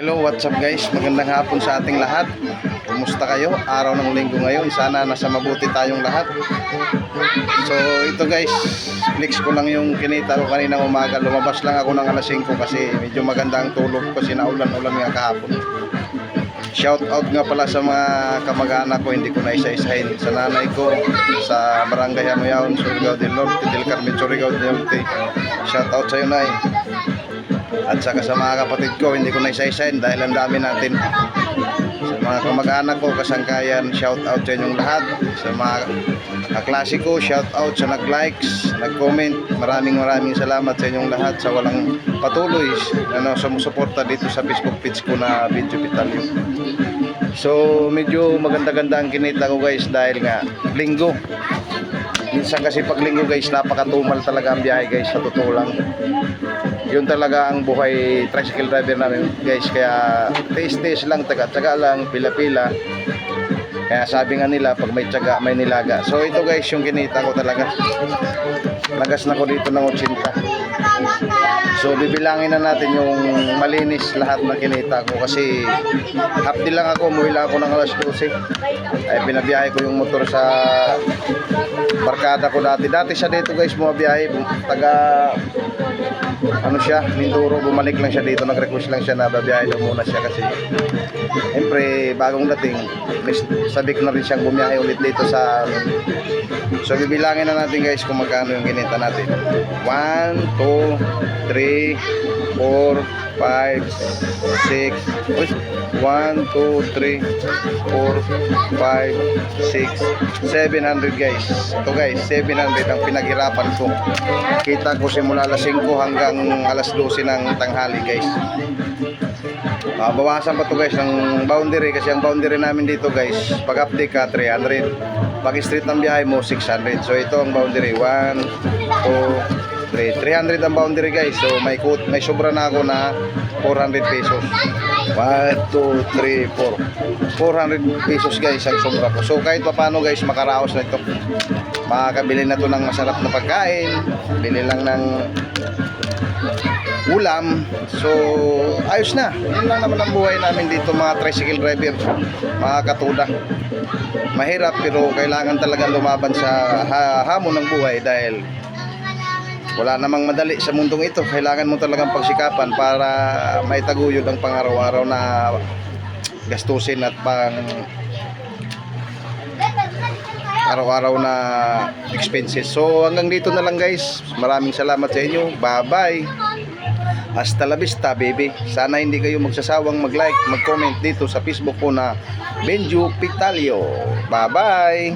Hello, what's up guys? Magandang hapon sa ating lahat. Kumusta kayo? Araw ng linggo ngayon. Sana nasa mabuti tayong lahat. So, ito guys, flex ko lang yung kinita ko kaninang umaga. Lumabas lang ako ng alas 5 kasi medyo maganda ang tulog kasi naulan-ulan nga kahapon. Shout out nga pala sa mga kamag-anak ko, hindi ko na isa-isahin. Sa nanay ko, sa Barangay Hamuyaon, Surigao del Norte, del Carmen, Surigao del Norte. Shout out sa iyo, Nay. At saka sa mga kapatid ko, hindi ko na isa-isahin dahil ang dami natin. Sa mga kamag-anak ko, kasangkayan, shout out sa inyong lahat. Sa mga kaklase ko, shout out sa nag-likes, nag-comment. Maraming maraming salamat sa inyong lahat sa walang patuloy ano, sumusuporta dito sa Facebook page ko na Video Vitalio. So, medyo maganda-ganda ang kinita ko guys dahil nga linggo. Minsan kasi pag linggo guys, napakatumal talaga ang biyahe guys, sa totoo lang yun talaga ang buhay tricycle driver namin guys. Kaya taste-taste lang taga-taga lang pila-pila. Kaya sabi nga nila pag may tiyaga may nilaga. So ito guys yung kinita ko talaga. Nagas na ko dito ng 80 so bibilangin na natin yung malinis lahat ng kinita ko kasi half day lang ako umuwi lang ako ng alas 12 ay pinabiyahe ko yung motor sa barkada ko dati. Dati siya dito guys bumabiyahe. Taga ano siya, Minduro, bumalik lang siya dito, nag-request lang siya na babiyahe muna siya kasi siyempre bagong dating, may sabik na rin siyang bumiyahe ulit dito sa so bibilangin na natin guys kung magkano yung ginita natin. 1, 2, 3, 4, 5, 6, 1, 2, 3, 4, 5, 6, 700 guys. Ito guys, 700 ang pinaghirapan ko. Kita ko simula alas 5 hanggang alas 12 ng tanghali guys. Ah, bawasan pa to guys ng boundary kasi ang boundary namin dito guys, pag update ka 300. Pag street ng biyahe mo 600. So ito ang boundary 1 2 3 300 ang boundary guys. So may kut may sobra na ako na 400 pesos. 1 2 3 4 400 pesos guys ang sobra ko. So kahit pa paano guys makaraos na ito. Makakabili na to ng masarap na pagkain. Bili lang ng ulam. So, ayos na. Yun lang naman ang buhay namin dito mga tricycle driver, mga katuda. Mahirap pero kailangan talaga lumaban sa ha- hamon ng buhay dahil wala namang madali sa mundong ito. Kailangan mo talagang pagsikapan para maitaguyod ang pang-araw-araw na gastusin at pang araw-araw na expenses. So hanggang dito na lang guys. Maraming salamat sa inyo. Bye-bye. Hasta la vista, baby. Sana hindi kayo magsasawang mag-like, mag-comment dito sa Facebook ko na Benju Pitalio. Bye-bye!